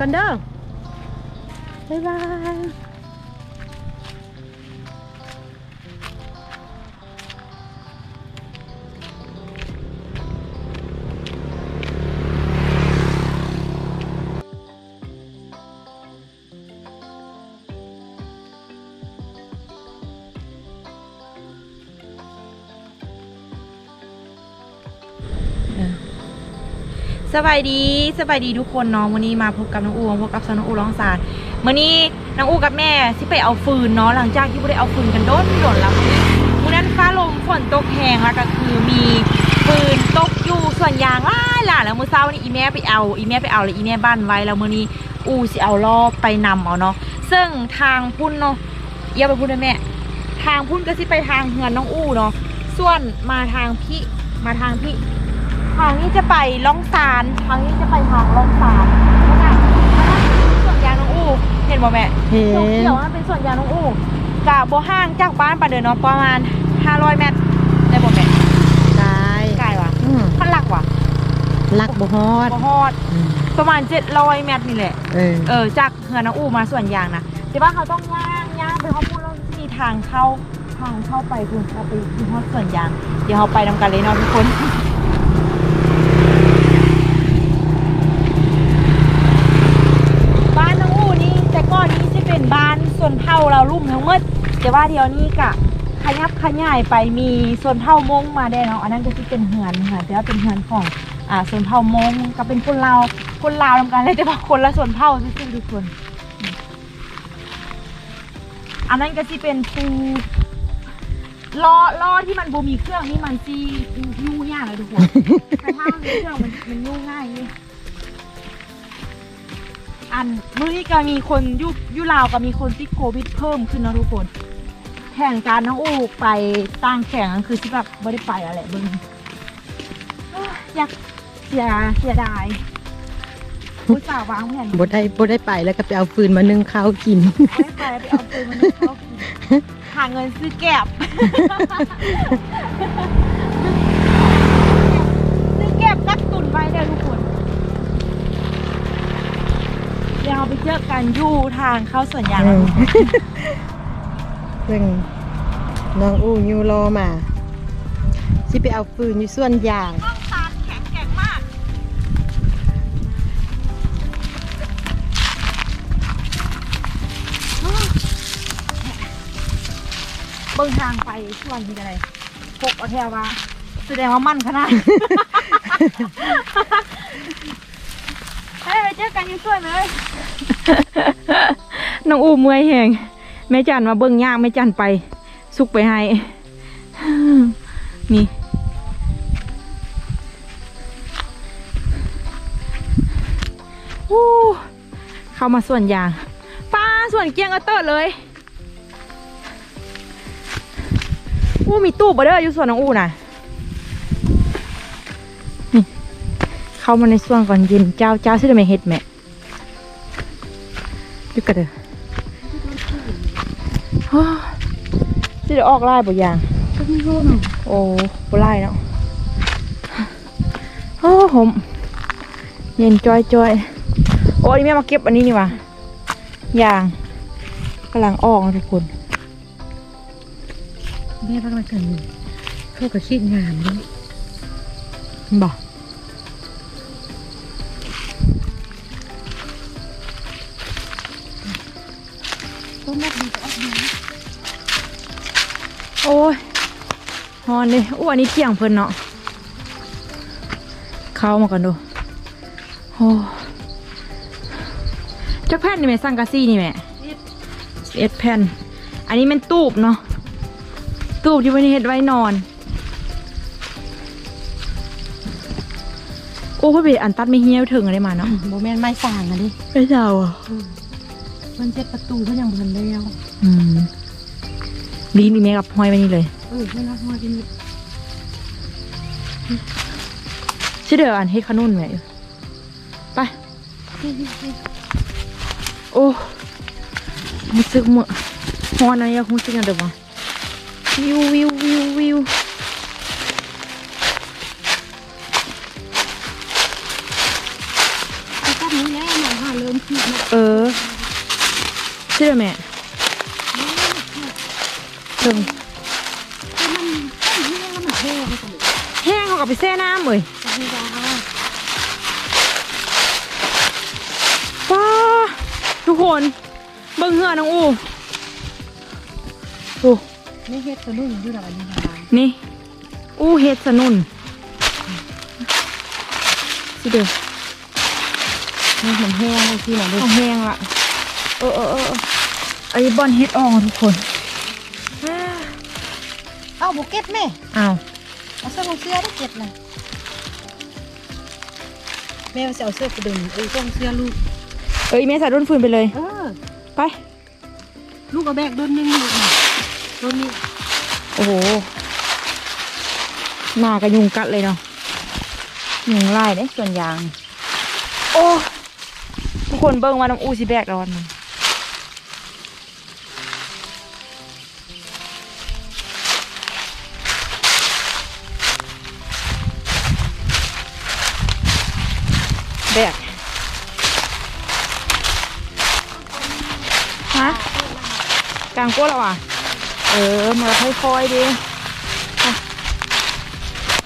ก่อนเด้อบ๊ายบาย สบายดีสบายดีทุกคนเนาะวันนี้มาพบกับน้องอูพบกับสาวน้องอูร้องสารมื่อนี้น้องอูกับแม่สิไปเอาฟืนเนาะหลังจากที่ไม่ได้เอาฟืนกันโดนโดนแล้วมื่อนั้นฟ้าลมฝนตกแหงแล้วก็คือมีฟืนตกอยู่ส่วนยางล่าล่ะแล้วมื่อเช้านี่อีแม่ไปเอาอีแม่ไปเอาเลยอีแม่บ้านไว้แล้วมื่อนี้อูสิเอารอบไปนำเอาเนาะซึ่งทางพุ่นเนาะอย่าไปพูดนะแม่ทางพุ่นก็สิไปทางเฮือนน้องอูเนาะส่วนมาทางพี่มาทางพี่ ทางนี้จะไปล่องซานทางนี้จะไปทางล่องซานนั่นน่ะส่วนยางน้องอูเห็นบ่แม่เห็เห็นนเขียวมันเป็นสวนยางน้องอูกับโบห้างจากบ้านไปเดินเนาะประมาณ 500 เมตรได้บ่แม่ได้ไกลว่ะอืมพันหลักว่ะลักบ่ฮอดบ่ฮอดอืมประมาณ 700 เมตรนี่แหละเออเออจากเฮือนน้องอูมาส่วนยางนะแต่ว่าเขาต้องย่างย่างไปเขาพูดแล้วมีทางเข้าทางเข้าไปคุณเข้าไปที่ฮอดส่วนยางเดี๋ยวเราไปนำกันเลยเนาะทุกคน บ้านน้องอูนี่แต่ก่อนนี้จะเป็น บ้านส่วนเผ่าเราลุ่มทั้งหมดแต่ว่าเดี๋ยวนี้กะขยับขยายไปมีส่วนเผ่ามงมาได้เนาะอันนั้นก็จะเป็นเหือนค่ะแต่ว่าเป็นเหือนของอ่าส่วนเผ่ามงก็เป็นคนลาวคนลาวทำกันเลยแต่ว่าคนละส่วนเผ่าซื่อๆทุกคน อันนั้นก็จะเป็นปูล้อล้อที่มันบูมีเครื่องนี่มันซียุ่งยากเลยทุกคนแต่ถ้ามันมีเครื่องมันมันยุ่งง่ายนี่อัน มื้อนี้ก็มีคนยุยุลาวก็มีคนติดโควิดเพิ่มขึ้นนะทุกคน แข่งการน้องอูไปตั้งแข่งก็คือที่แบบไม่ได้ไปอะไรเบิ้งเอ้ยอยากเสียเสียดายผู้สาววางแผนบ่ได้บ่ได้ไปแล้วก็ไปเอาฟืนมานึ่งข้าวกินไม่ไปไปเอาปืนมานึ่งข้าวกินหาเงินซื้อแก็บ ซื้อแก็บกักตุนไว้เด้อทุกคน เดี๋ยวเราไปเจอกันอยู่ทางเข้าสวนยางแล้วทุกคนซึ่งน้องอู้ยูรอมาสิไปเอาฟืนอยู่ส่วนยางห้องซานแข็งแกร่งมาก เบิ่งทางไปชวนที่อะไรพกเอาแถวว่าแสดงว่ามั่นขนาดให้ไปเจอกันอยิ่ช่วยเลย น้องอูเมื่อยแหงแม่จันมาเบิ่งยากแม่จันไปสุกไปให้ นี่อู้เข้ามาส่วนยางป้าส่วนเกียงเอเติร์ดเลยอู้มีตู้บเดอร์อยู่ส่วนน้องอู้น่ะนี่เข้ามาในส่วนก่อนเย็นเจ้าเจ้าซิได้ไหมเฮ็ดแม่ ดูกันเด้อโอ้สิได้ออกไล่บ่ยางโอ้บ่ไล่เนาะโอ้ผมเย็นจอยจอยๆโอ้ยแม่มาเก็บอันนี้นี่ว่ะยางกำลังออกนะทุกคนแม่พักมากันเข้ากับคิดงานนี่บอก ต้นแม่ดีจะออกดีโอ้ยฮอนเลยอ้วนนี้เที่ยงเพิ่นเนาะเข้ามาก่อนดูโอ้จักแผ่นนี่แม่สังกะซี่นี่แม่เอ็ดแผ่น อันนี้เป็นตูบเนาะตูบที่วันนี้เฮ็ดไว้นอน โอ้เพ่นไปอันตัดไม่เหี้ยวถึงอะไรมาเนาะโบแมนไม้สร้างอะดิไม่เจ้าอะ มันเจ็ดประตูเขายังเพิ่นได้แล้วอืมดีนี่แม่กับห้อยไว้นี่เลยเออไม่รับมากินชื่อเดืออันเฮ็ดขนุนแม่อยู่ไปโอ้รู้สึกเหมื่อฮอนอะไรอะรู้สึกยังเดิมอะวิววิววิววิวก็นี้แล้ว ชื่อแม่เพิ่งคือมันต้นแห้งแล้วมันแห้งไปหมดแห้งเขากับไปแช่น้ำเลยจะให้ดาว้าทุกคนเบิ่งเหือน้องอูดูไม่เฮ็ดกระนุ่นอยู่หรอกอันนี้ดานี่ อู้เฮ็ดสนุนสิเด้อนี่มันแห้งเลยที่ไหนดูเอาแห้งละเออเออเออเออ ไอ้บอลเฮ็ดออกทุกคนเอาบุกเก็ตแม่อ้าวเอาเสื้อลงเสื้อได้เก็ตเลยแม่ว่าจะเอาเสื้อกระดุมเออต้องเสื้อลูกเอ้ยแม่ใส่ด้นฟืนไปเลยเออไป ลูกเอาแบกด้นนึงลูกน่ะด้นนี้โอ้โหหน้ากระยุงกัดเลยเนาะยุงไล่ได้ส่วนยาง โอ้ทุกคนเบิ่งว่าน้ำอูสิแบกแล้ววัน แบกฮะกลางก้นแล้วอะ เออ มาค่อยๆดิอะ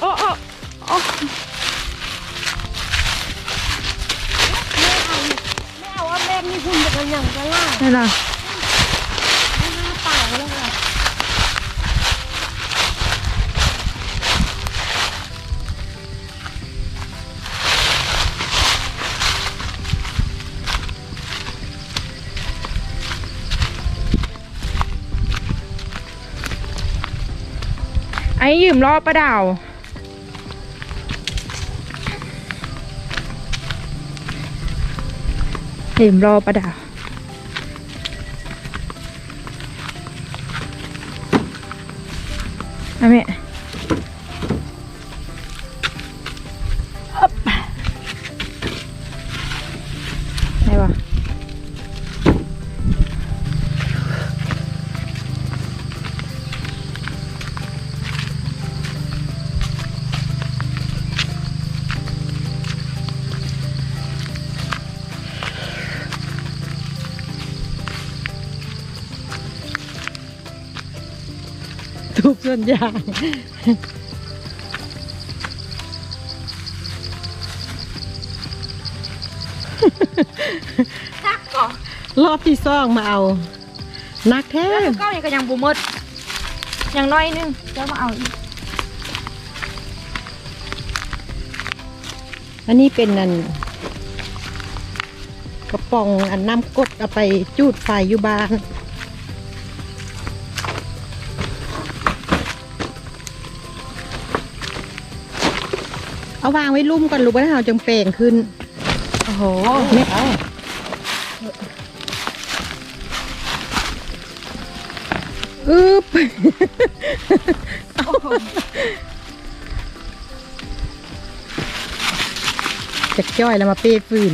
โอ้โอ้โอ้แม่เอาว่าแบกนี่คุณจะกันอย่างกันล่ะนั่นน่ะ ยืมล้อประดาว ยืมล้อประดาวเอาแม่ ส่วนยางทักก่อนรอบที่สองมาเอานักแท้แล้วก้านี่ก็ยังบูมดยังน้อยนึงเดี๋ยวมาเอาอีกอันนี้เป็นอันกระป๋องอันน้ำกดเอาไปจูดไฟอยู่บ้าน เอาวางไว้ลุ่มก่อนลูกไว้ให้เราจังเปล่งขึ้น โอ้โหไม่ยอาอึ๊บจะจ้อยแล้วมาเป้ฟืน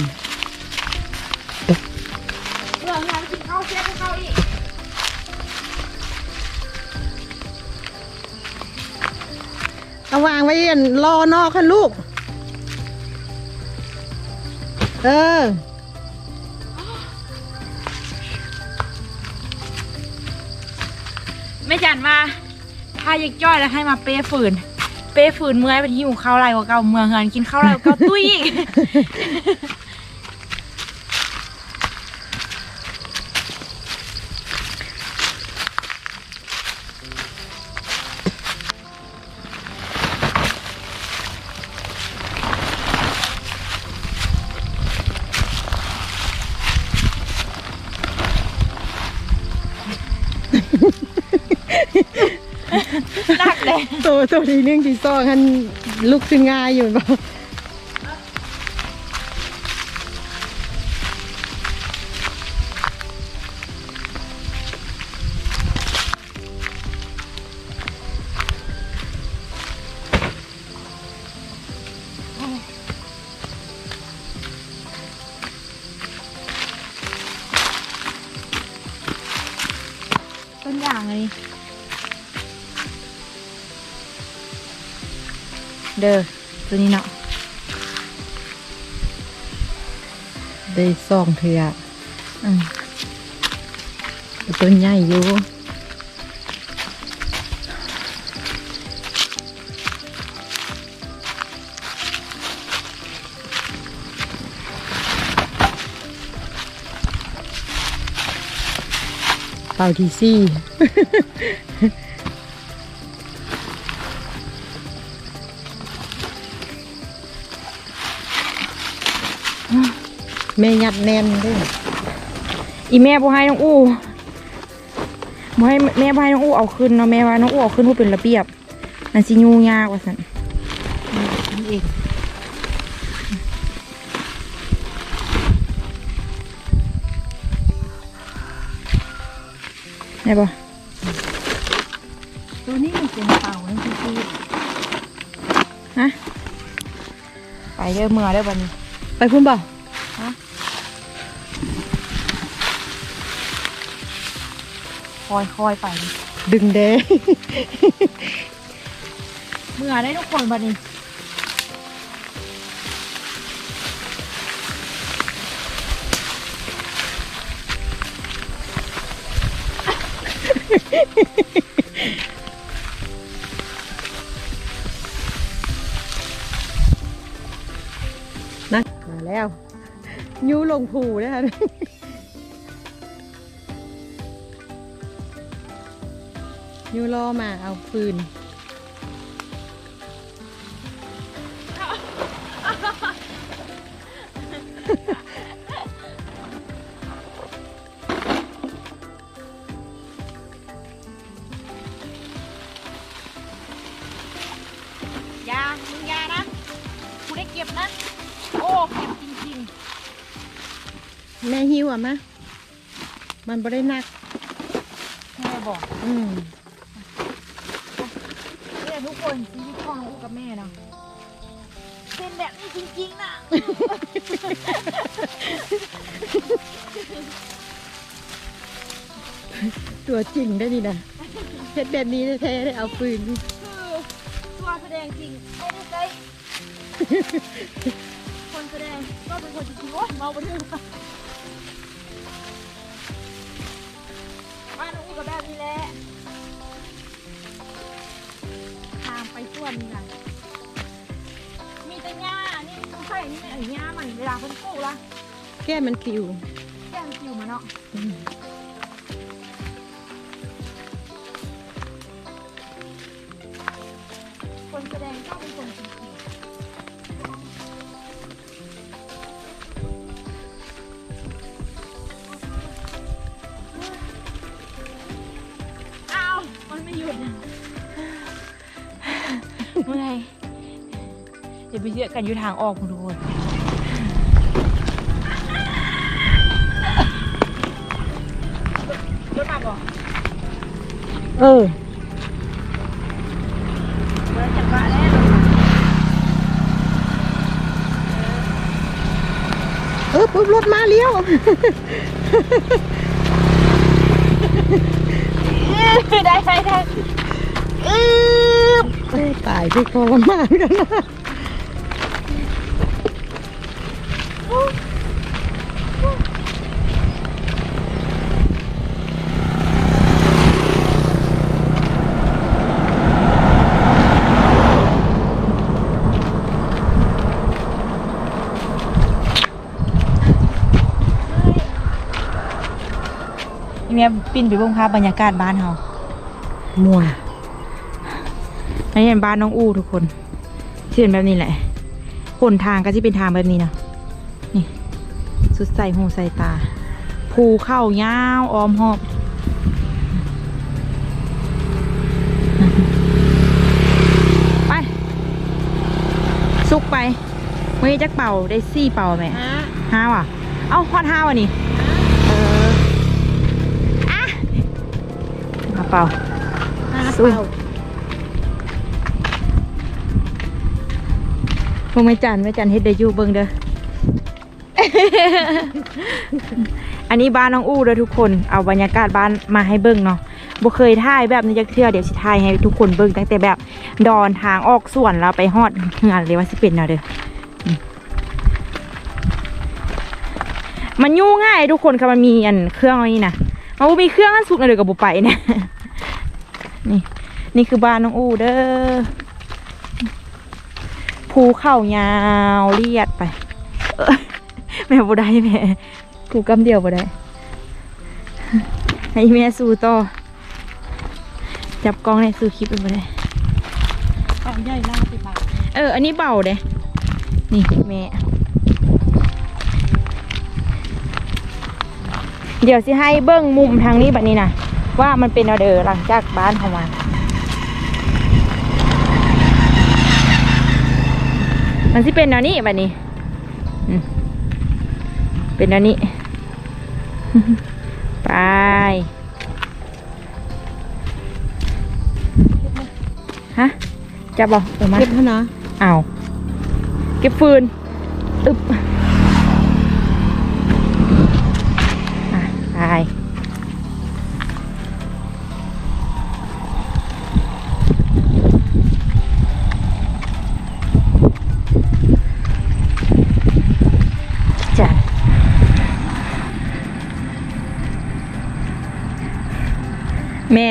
เอาวางไว้ยันรอนอกค่ะลูก เออ ไม่จันมาถ้ายากจ้อยแล้วให้มาเป้ฝืน เป้ฝืนเมื่อยเป็นหิวข้าวไรกว่าเก่าเมืองเงินกินข้าวไรกว่าเก่าตุ้ยอีก ตัวตัวนี้นึ่งที่ซองหันลุกขึ้นง่ายอยู่บ่ ได้ซองเถื่ออืมต้นใหญ่อยู่เป่าทีซี่ แม่ยัดแน่นด้วยอีแม่บ่ให้น้องอู้บ่ให้แม่บ่ให้น้องอู้เอาขึ้นเนาะแม่ว่าน้องอู้เอาขึ้นผู้เป็นระเบียบมันสิยุ่งยากว่าซั่นนี่เองได้บ่ตัวนี้มันเป็นเต่านั่นคือฮะไปเด้อเมื่อเด้อบัดนี้ ไปพุ่นบ่ คอยคอยไป ดึงเด้เมื่อได้ทุกคนบัดนี้นะมาแล้วยูลงผูนะคะ ยูรอมาเอาฟืน ยา มึงยานะกูได้เก็บนะ โอ้ เก็บจริงแม่หิวอะมะ มันบ่ได้หนักๆแม่บอก อืมเนี่ย ทุกคนชีวิตของลูกกับแม่เนาะเป็นแบบนี้จริงๆนะตัวจริงได้ดีนะเฮ็ดแบบนี้แท้ๆได้เอาฟืนคือตัวแสดงจริงไม่ได้ใช้คนแสดงก็เป็นคนจริงๆโอ๊ยเมาไปถึงบ้านน้องอู้กับแบบนี้แหละ ส่วนนี่นะมีแต่หญ้านี่ต้องใส่นี่ไอ้หญ้ามันเวลาคนปลูกละแก้มันปิวแก้มคิวมาเนาะอืมคนแสดงก็เป็นคนจริง ไปเยอะกันอยู่ทางออกคุณทุกคนรถมาบอกเออเดินจากบ้านแล้วเออปุ๊บรถมาเลี้ยวได้ได้ได้อืบเอ้ยตายพี่ทรมานกันนะ นี่แม่ปินไปเบิ่งภาพบรรยากาศบ้านเฮามัวอันนี้เป็นบ้านน้องอู้ทุกคนที่เป็นแบบนี้แหละหนทางก็จะเป็นทางแบบนี้นะนี่ สุดใส่หูใส่ตา ภูเข้ายาวอ้อมหอบไปสุกไปเมื่อกี้จักเป่าได้สี่เป่าไหมฮะห้าว่ะ เอ้าฮอดห้าว่ะนี่เอออะมาเป่าฮะสู้เป่าพวกไม่จันไม่จันเฮ็ดได้อยู่เบิ่งเด้อ อันนี้บ้านน้องอู้เด้อทุกคน เอาบรรยากาศบ้านมาให้เบิ่งเนาะบ่เคยถ่ายแบบนี้จักเทื่อเดี๋ยวสิถ่ายให้ทุกคนเบิ่งตั้งแต่แบบดอนทางออกส่วนแล้วไปฮอดงานเลยว่าสิเป็นแนวเด้อมันยู่ง่ายทุกคนค่ะมันมีอันเครื่องอันนี้นะเอามีเครื่องอันสุกหน่อยเดี๋ยวกับบุไปเนี่ยนี่นี่คือบ้านน้องอูเด้อภูเข่ายาวเลียดไป แม่บ่ได้แม่ผูกกำเดียวบ่ได้ให้แม่สู้ต่อจับกล้องในสู้คลิปเป็นบ่ได้เอาใหญ่ล่าสิบาทเออ อันนี้เบาเด้นี่แม่เดี๋ยวสิให้เบิ้งมุมทางนี้แบบนี้นะว่ามันเป็นเอาเดอหลังจากบ้านของมันมันสิเป็นแนวนี้แบบนี้อืม เป็นแนวนี้ ไปฮะจะบอกเออมาเก็บเท่านะเอาเก็บฟืนอึบอะไปจัด แม่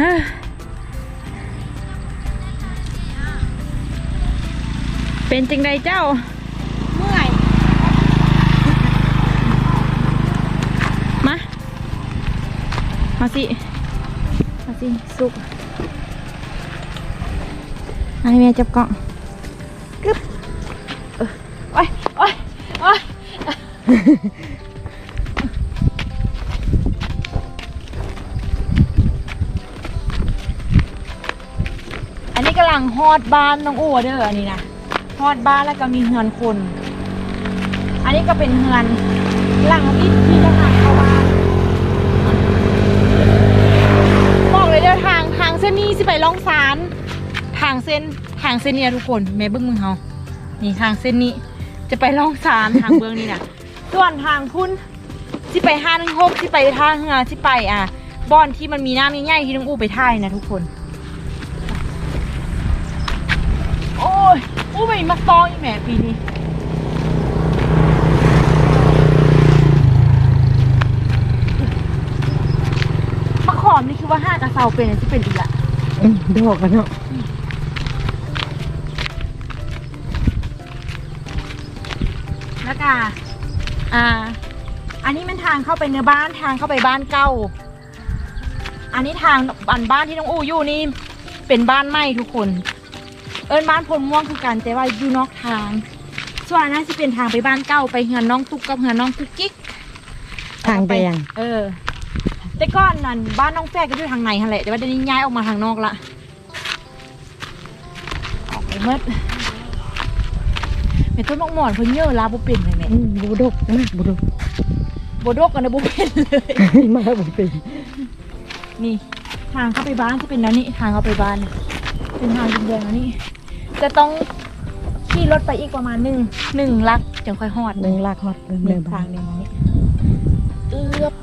ฮะเป็นจังใดเจ้า เมื่อย มา มาสิ มาสิ สุกให้แม่จับกล่องกึบเออโอ้ยโอ้ยโอ้ย อันนี้กำลังฮอดบ้านน้องอูเด้ออันนี้นะฮอดบ้านแล้วก็มีเฮือนคน อันนี้ก็เป็นเฮือนหลังที่ที่จะทางเข้าบ้านบอกเลยเด้อทางทางเส้นนี้สิไปล่องซานทางเส้นทางเส้นเนี้ทุกคนแม่เบิ้งมือเฮานี่ทางเส้นนี้จะไปล่องซานทางเบื้องนี้นะ ส่วนทางพุ่นที่ไปห้าหนึ่งหกที่ไปทางเฮือที่ไปอะบอนที่มันมีน้ำใหญ่ๆที่น้องอู้ไปท่ายนะทุกคน โอ้ยอู้ไปมาตองอีแหม่ปีนี้มะขอมนี่คือว่าห้ากระเซาเป็นที่เป็นอีกอะอืมดอกกันเนาะแล้วก็ อ่า อันนี้มันทางเข้าไปในบ้านทางเข้าไปบ้านเก่า อันนี้ทางบ้านบ้านที่น้องอูอยู่นี่เป็นบ้านใหม่ทุกคน เอิญบ้านพลม่วงคือกันแต่ว่าอยู่นอกทาง ส่วนอันนั้นที่เป็นทางไปบ้านเก่าไปเฮือนน้องตุ๊กกับเฮือนน้องกุ๊กกิ๊กทางแดงเออ แต่ก่อนนั้นบ้านน้องแฟก็อยู่ทางในหั่นแหละแต่ว่าเดี๋ยวนี้ย้ายออกมาทางนอกละออกไปเมื่อ เป็นต้นมะม่อนเพิ่นเยอะลาบ่เป็นเลยแม่อืมบูดกมากบูดกบ่ดกกันนะบ่เป็นเลยมากบูเป็นนี่ทางเข้าไปบ้านจะเป็นแล้วนี่ทางเข้าไปบ้านน่ะเป็นทางดินแดงแล้วนี่จะต้องขี่รถไปอีกประมาณหนึ่งหนึ่งลักจึงค่อยฮอดหนึ่งลากฮอดเดิมหเดินึ่มงบ้าทางนเดินมานี่เอือบ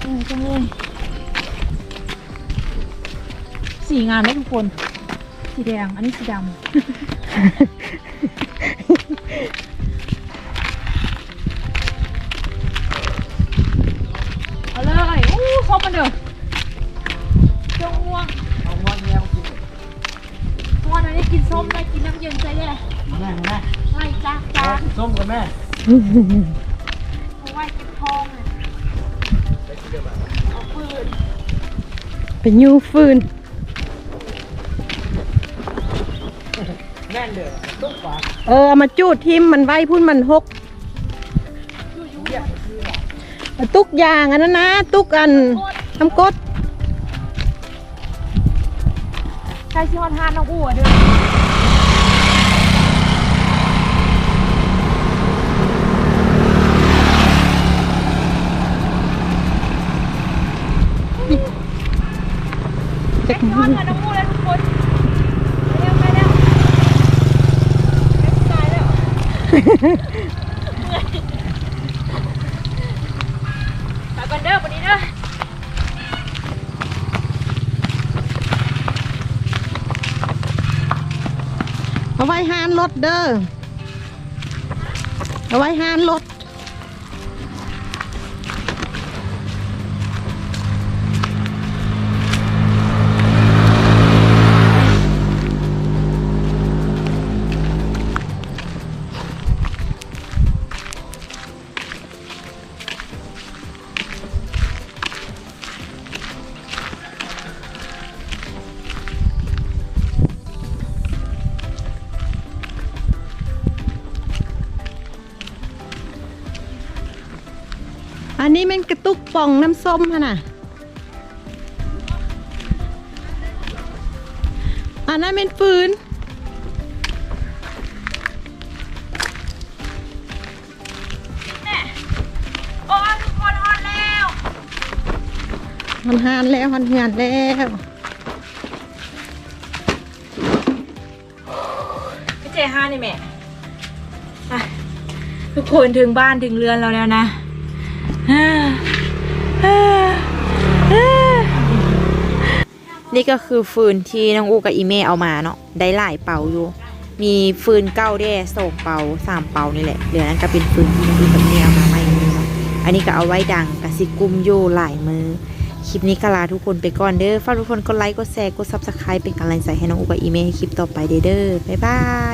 เออจังเลยสีงามไหมทุกคน สีแดง อันนี้สีดำ เอาเลยอู้ชอบมันเด้อจงง่วงเอางอนแงวกินง่วงอันนี้กินส้มเลยกินน้ำเย็นใจแย่มาแม่มาแม่ไล่จ้าจ้าส้มกับแม่เอาไว้เก็บทองเลยเอาปืน เป็นยูฟืน เด้อตุ๊กฝาเออเอามาจูดทิมมันไว้พุ่นมันหกตุกยางอันนั้นนะ ตุกอันทำกดใครชิฮอนฮานน้องอู๋อะเด้อไปชิฮอนฮานน้องอู๋แล้วทุกคนไปเร็วไปเร็วไปตายแล้ว ไปกันเด้อวันนี้เด้อเอาไว้หานรถเด้อเอาไว้หานรถ มันกระตุกป่องน้ำส้มฮะน่ะอันนั้นเป็นฟืนโอ้ยทุกคนฮอดแล้วมันหานแล้วมันเหือนแล้วพี่เจห้านี่แม่อะทุกคนถึงบ้านถึงเรือนเราแล้วนะอ่าอ่าอ่า นี่ก็คือฟืนที่น้องอูกับอีเม่เอามาเนาะได้หลายเป่าอยู่ มีฟืนเก้าแด้สองเป่าสามเป่านี่แหละเหลือนั้นก็เป็นฟืนที่น้องอูกับเมเอามาใหม่นี่เนาะอันนี้ก็เอาไว้ดังกะสิกุมโยหลายมือคลิปนี้ก็ลาทุกคนไปก่อนเด้อฝากทุกคนกดไลค์กดแชร์กดซับสไครป์เป็นกำลังใจให้น้องอูกับอีเมให้คลิปต่อไปเด้อเด้อบ๊ายบาย